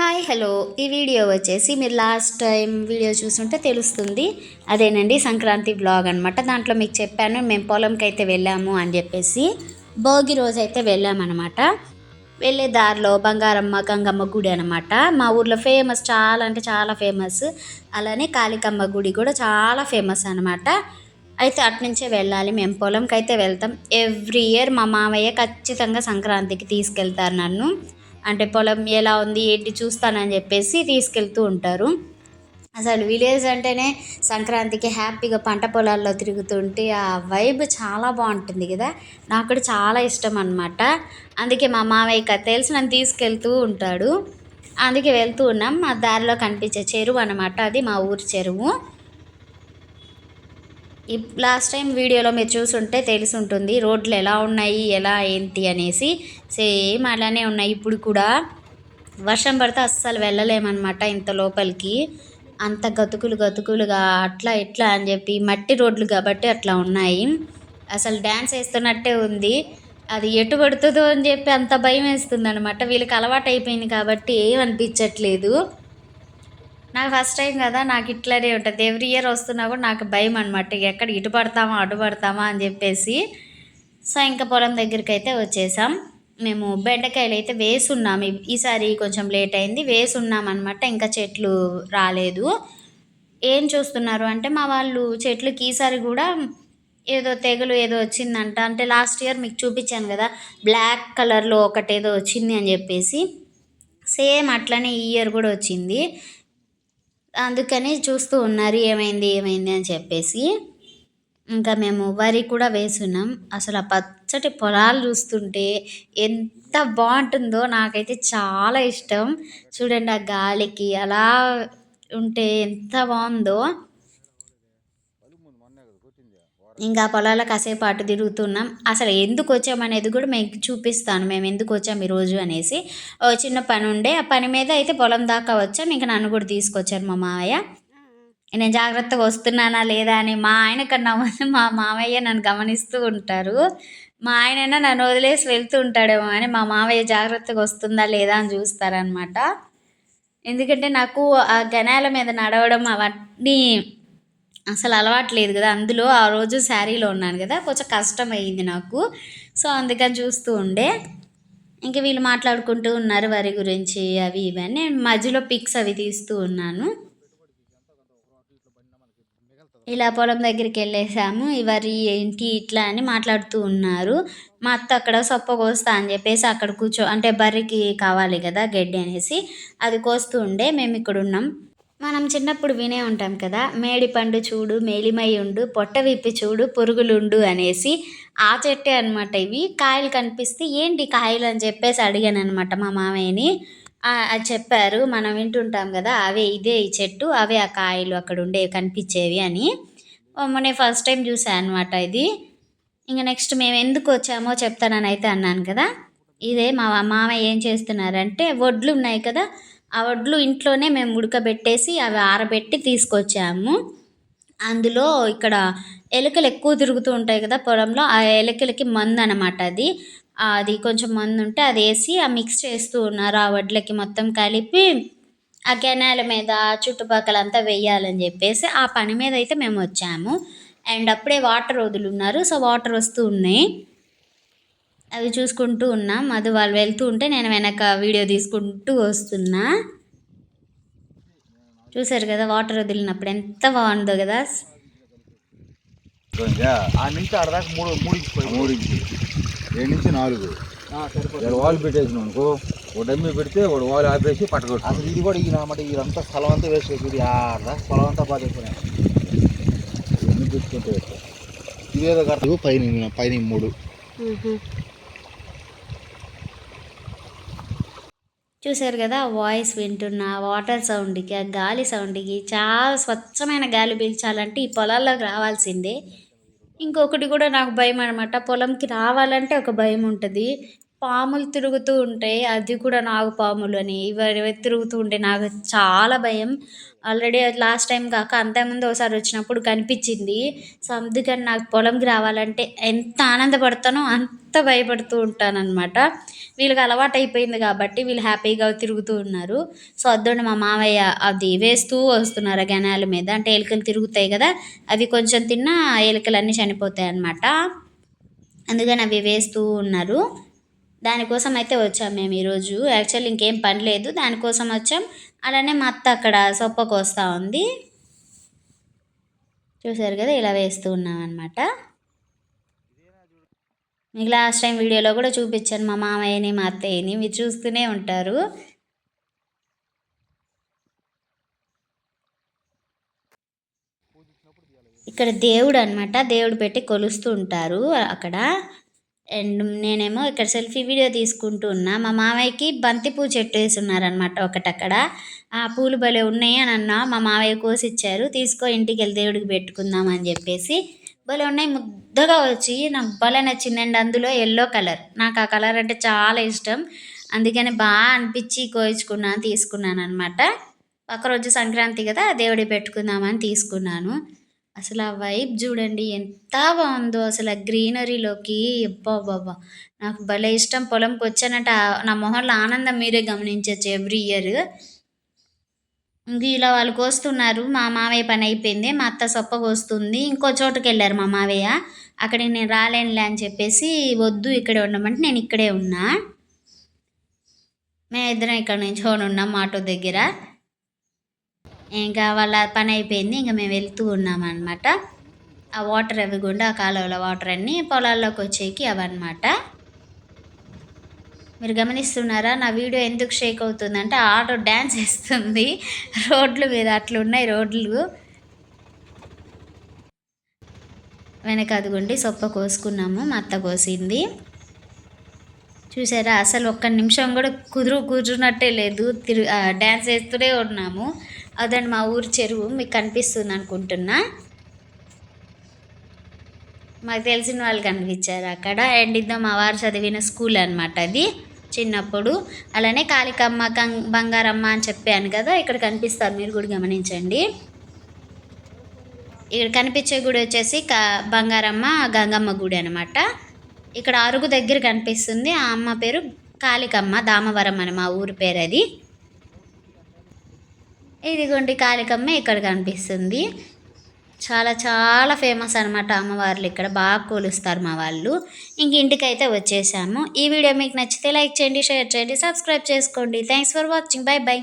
Hi hello. ఈ video వచ్చేసి మీరు లాస్ట్ టైం వీడియో చూసుంటే తెలుస్తుంది. అదేనండి సంక్రాంతి బ్లాగ్ అనమాట దాంట్లో మీకు చెప్పాను మేము పొలంకి అయితే వెళ్ళాము అని చెప్పేసి. భోగి రోజు అయితే వెళ్ళామన్నమాట. వెళ్ళే దారిలో బంగారమ్మ గంగమ్మ గుడి అనమాట మా ఊర్లో ఫేమస్ చాలా అంటే చాలా ఫేమస్ అలానే కాళికమ్మ గుడి కూడా చాలా ఫేమస్ అనమాట అయితే అట్నుంచే వెళ్ళాలి మేము పొలంకి అయితే వెళ్తాం. ఎవ్రీ ఇయర్ మా మామయ్య ఖచ్చితంగా సంక్రాంతికి తీసుకెళ్తారు నన్ను. అంటే పొలం ఎలా ఉంది ఏంటి చూస్తానని చెప్పేసి తీసుకెళ్తూ ఉంటారు. అసలు విలేజ్ అంటేనే సంక్రాంతికి హ్యాపీగా పంట పొలాల్లో తిరుగుతుంటే ఆ వైబ్ చాలా బాగుంటుంది కదా. నాకు కూడా చాలా ఇష్టం అనమాట అందుకే మా మామయ్య తెలిసి నన్ను తీసుకెళ్తూ ఉంటాడు. అందుకే వెళ్తూ ఉన్నాం. మా దారిలో కనిపించే చెరువు అనమాట అది మా ఊరి చెరువు. ఈ లాస్ట్ టైం వీడియోలో మీరు చూసుంటే తెలిసి ఉంటుంది రోడ్లు ఎలా ఉన్నాయి ఎలా ఏంటి అనేసి. సేమ్ అలానే ఉన్నాయి. ఇప్పుడు కూడా వర్షం పడితే అస్సలు వెళ్ళలేమన్నమాట ఇంత లోపలికి. అంత గతుకులు గతుకులుగా అట్లా ఇట్లా అని చెప్పి మట్టి రోడ్లు కాబట్టి అట్లా ఉన్నాయి. అసలు డ్యాన్స్ వేస్తున్నట్టే ఉంది. అది ఎటు పడుతుందో అని చెప్పి అంత భయం వేస్తుంది అనమాట వీళ్ళకి అలవాటు అయిపోయింది కాబట్టి ఏమనిపించట్లేదు నాకు ఫస్ట్ టైం కదా నాకు ఇట్లానే ఉంటుంది. ఎవ్రీ ఇయర్ వస్తున్నా కూడా నాకు భయం అనమాట ఎక్కడ ఇటు పడతామా అటు పడతామా అని చెప్పేసి. సో ఇంకా పొలం దగ్గరికి అయితే వచ్చేసాం. మేము బెండకాయలు అయితే వేసున్నాం. ఈసారి కొంచెం లేట్ అయింది. వేసున్నాం అనమాట ఇంకా చెట్లు రాలేదు. ఏం చూస్తున్నారు అంటే మా వాళ్ళు చెట్లకి ఈసారి కూడా ఏదో తెగులు ఏదో వచ్చిందంట. అంటే లాస్ట్ ఇయర్ మీకు చూపించాను కదా బ్లాక్ కలర్లో ఒకటేదో వచ్చింది అని చెప్పేసి. సేమ్ అట్లనే ఈ ఇయర్ కూడా వచ్చింది. అందుకని చూస్తూ ఉన్నారు ఏమైంది ఏమైంది అని చెప్పేసి. ఇంకా మేము వరి కూడా వేసున్నాం. అసలు ఆ పచ్చటి పొలాలు చూస్తుంటే ఎంత బాగుంటుందో నాకైతే చాలా ఇష్టం. చూడండి ఆ గాలికి అలా ఉంటే ఎంత బాగుందో. ఇంకా పొలాల కాసేపు అటు తిరుగుతున్నాం. అసలు ఎందుకు వచ్చామనేది కూడా మీకు చూపిస్తాను. మేము ఎందుకు వచ్చాం ఈరోజు అనేసి. ఓ చిన్న పని ఉండే. ఆ పని మీద అయితే పొలం దాకా వచ్చాం. ఇంకా నన్ను కూడా తీసుకొచ్చారు మా మావయ్య. నేను జాగ్రత్తగా వస్తున్నానా లేదా అని మా ఆయన కన్నా మా మామయ్య నన్ను గమనిస్తూ ఉంటారు. మా ఆయనైనా నన్ను వదిలేసి వెళ్తూ ఉంటాడేమో అని మా మామయ్య జాగ్రత్తగా వస్తుందా లేదా అని చూస్తారనమాట ఎందుకంటే నాకు ఆ గణాల మీద నడవడం అవన్నీ అసలు అలవాటు లేదు కదా. అందులో ఆ రోజు శారీలో ఉన్నాను కదా. కొంచెం కష్టం అయ్యింది నాకు. సో అందుకని చూస్తూ ఉండే. ఇంకా వీళ్ళు మాట్లాడుకుంటూ ఉన్నారు వరి గురించి అవి ఇవి అని. నేను మధ్యలో పిక్స్ అవి తీస్తూ ఉన్నాను. ఇలా పొలం దగ్గరికి వెళ్ళేసాము. ఈ వరి ఏంటి ఇట్లా అని మాట్లాడుతూ ఉన్నారు. మా అత్త అక్కడ సొప్ప కోస్తా అని చెప్పేసి అక్కడ కూర్చో అంటే బర్రెకి కావాలి కదా గడ్డి అనేసి. అది కోస్తూ ఉండే. మేము ఇక్కడ ఉన్నాం. మనం చిన్నప్పుడు వినే ఉంటాం కదా మేడిపండు చూడు మేలిమై ఉండు పొట్ట విప్పి చూడు పురుగులుండు అనేసి. ఆ చెట్టే అనమాట ఇవి. కాయలు కనిపిస్తే ఏంటి కాయలు? అని చెప్పేసి అడిగాను అనమాట మా మామయ్యని. అది చెప్పారు. మనం వింటుంటాం కదా అవే ఇదే ఈ చెట్టు అవే ఆ కాయలు అక్కడ ఉండేవి కనిపించేవి అని. నేను ఫస్ట్ టైం చూసాను అనమాట ఇది. ఇంకా నెక్స్ట్ మేము ఎందుకు వచ్చామో చెప్తానని అయితే అన్నాను కదా. ఇదే మా మామయ్య ఏం చేస్తున్నారంటే వడ్లు ఉన్నాయి కదా ఆ వడ్లు ఇంట్లోనే మేము ఉడకబెట్టేసి అవి ఆరబెట్టి తీసుకొచ్చాము. అందులో ఇక్కడ ఎలుకలు ఎక్కువ తిరుగుతూ ఉంటాయి కదా పొలంలో ఆ ఎలుకలకి మందు అనమాట అది. అది కొంచెం మందు ఉంటే అది వేసి ఆ మిక్స్ చేస్తూ ఉన్నారు. ఆ వడ్లకి మొత్తం కలిపి ఆ కెనాల మీద చుట్టుపక్కల అంతా వెయ్యాలని చెప్పేసి ఆ పని మీద అయితే మేము వచ్చాము. అండ్ అప్పుడే వాటర్ వదులున్నారు. సో వాటర్ వస్తూ ఉన్నాయి. అవి చూసుకుంటూ ఉన్నాం. అది వాళ్ళు వెళ్తూ ఉంటే నేను వెనక వీడియో తీసుకుంటూ వస్తున్నా. చూసారు కదా వాటర్ వదిలినప్పుడు ఎంత బాగుందో కదా? ఆ నుంచి ఆడదాకా మూడు ఏడు నుంచి నాలుగు. పెట్టేసిన అనుకో ఒక డమ్మి పెడితే ఒక వాల్ ఆపేసి పట్టకొట్టు అసలు ఇది కూడా ఈయన అన్నమాట ఇదంతా స్థలం అంతా వేస్ట్ ఇది ఆడదా పొలం అంతా పెట్టుకుంటే ఇదేదో కరెక్ట్. పైన పైన మూడు. చూశారు కదా వాయిస్ వింటున్న వాటర్ సౌండ్కి ఆ గాలి సౌండ్కి చాలా స్వచ్ఛమైన గాలి పీల్చాలంటే ఈ పొలాల్లోకి రావాల్సిందే. ఇంకొకటి కూడా నాకు భయం అనమాట పొలంకి రావాలంటే ఒక భయం ఉంటుంది. పాములు తిరుగుతూ ఉంటాయి అది కూడా నాగుపాములు అని. ఇవి తిరుగుతూ ఉంటే నాకు చాలా భయం. ఆల్రెడీ లాస్ట్ టైం కాక అంతకుముందు ఒకసారి వచ్చినప్పుడు కనిపించింది. సో అందుకని నాకు పొలంకి రావాలంటే ఎంత ఆనందపడతానో అంత భయపడుతూ ఉంటానన్నమాట. వీళ్ళకి అలవాటు అయిపోయింది కాబట్టి వీళ్ళు హ్యాపీగా తిరుగుతూ ఉన్నారు. సో అద్దోండి మా మావయ్య అది వేస్తూ వస్తున్నారు ఆ గనాల మీద. అంటే ఎలుకలు తిరుగుతాయి కదా అవి కొంచెం తిన్నా ఎలుకలు అన్నీ చనిపోతాయి అన్నమాట అందుకని అవి వేస్తూ ఉన్నారు. దానికోసం అయితే వచ్చాం మేము ఈరోజు. యాక్చువల్ ఇంకేం పని లేదు. దానికోసం వచ్చాం. అలానే మా అత్త అక్కడ సొప్ప కోస్తూ ఉంది. చూసారు కదా ఇలా వేస్తూ ఉన్నాం అనమాట మీకు లాస్ట్ టైం వీడియోలో కూడా చూపించాను. మా మామయ్యని మా అత్తయ్యని. మీరు చూస్తూనే ఉంటారు. ఇక్కడ దేవుడు అనమాట దేవుడు పెట్టి కొలుస్తూ ఉంటారు అక్కడ. అండ్ నేనేమో ఇక్కడ సెల్ఫీ వీడియో తీసుకుంటూ ఉన్నా. మా మామయ్యకి బంతిపూ చెట్టు వేసి ఉన్నారనమాట ఒకటి అక్కడ ఆ పూలు భలే ఉన్నాయి అని అన్నా. మా మామయ్య కోసి ఇచ్చారు తీసుకో ఇంటికి వెళ్ళి దేవుడికి పెట్టుకుందాం అని చెప్పేసి భలే ఉన్నాయి. ముద్దగా వచ్చి నాకు భలే నచ్చిందండి అందులో ఎల్లో కలర్ నాకు ఆ కలర్ అంటే చాలా ఇష్టం. అందుకని బాగా అనిపించి కోయించుకున్నాను తీసుకున్నాను అనమాట ఒకరోజు సంక్రాంతి కదా దేవుడి పెట్టుకుందామని తీసుకున్నాను. అసలు ఆ వైబ్ చూడండి ఎంత బాగుందో అసలు ఆ గ్రీనరీలోకి. అబ్బా బాబా నాకు భలే ఇష్టం. పొలంకి వచ్చానంటే నా మొహంలో ఆనందం మీరే గమనించవచ్చు ఎవ్రీ ఇయర్. ఇంక ఇలా వాళ్ళు కోస్తున్నారు మా మావయ్య పని అయిపోయింది మా అత్త సొప్ప కోస్తుంది ఇంకో చోటుకి వెళ్ళారు మా మావయ్య అక్కడికి నేను రాలేనులే అని చెప్పేసి వద్దు ఇక్కడే ఉండమంటే నేను ఇక్కడే ఉన్నా. మేమిద్దరం ఇక్కడ నుంచి ఉన్నాం ఆటో దగ్గర. ఇంకా వాళ్ళ పని అయిపోయింది. ఇంకా మేము వెళ్తూ ఉన్నాం అనమాట ఆ వాటర్ అవి గుండా ఆ కాలువల వాటర్ అన్నీ పొలాల్లోకి వచ్చేకి అవన్నమాట. మీరు గమనిస్తున్నారా? నా వీడియో ఎందుకు షేక్ అవుతుందంటే ఆటో డ్యాన్స్ వేస్తుంది రోడ్లు మీద అట్లున్నాయి రోడ్లు. వెనక అదిగోండి సొప్ప కోసుకున్నాము. మా అత్త కోసింది. చూసారా? అసలు ఒక్క నిమిషం కూడా కుదురు కూర్చున్నట్టే లేదు. తిరు డ్యాన్స్ వేస్తూనే ఉన్నాము. అదండి మా ఊరి చెరువు మీకు కనిపిస్తుంది అనుకుంటున్నా. మాకు తెలిసిన వాళ్ళు కనిపించారు అక్కడ. అండ్ ఇద్దో మా వారు చదివిన స్కూల్ అనమాట అది చిన్నప్పుడు. అలానే కాళికమ్మ కం బంగారమ్మ అని చెప్పాను కదా ఇక్కడ కనిపిస్తారు. మీరు కూడా గమనించండి. ఇక్కడ కనిపించే గుడి వచ్చేసి క బంగారమ్మ గంగమ్మ గుడి అనమాట ఇక్కడ అరుగు దగ్గర కనిపిస్తుంది. ఆ అమ్మ పేరు కాళికమ్మ దామవరం అని మా ఊరి పేరు అది. ఇదిగోండి కాళికమ్మ ఇక్కడ కనిపిస్తుంది. చాలా చాలా ఫేమస్ అనమాట అమ్మవార్లు ఇక్కడ. బాగా కొలుస్తారు మా వాళ్ళు. ఇంక ఇంటికైతే వచ్చేసాము. ఈ వీడియో మీకు నచ్చితే లైక్ చేయండి షేర్ చేయండి సబ్స్క్రైబ్ చేసుకోండి. Thanks for watching bye bye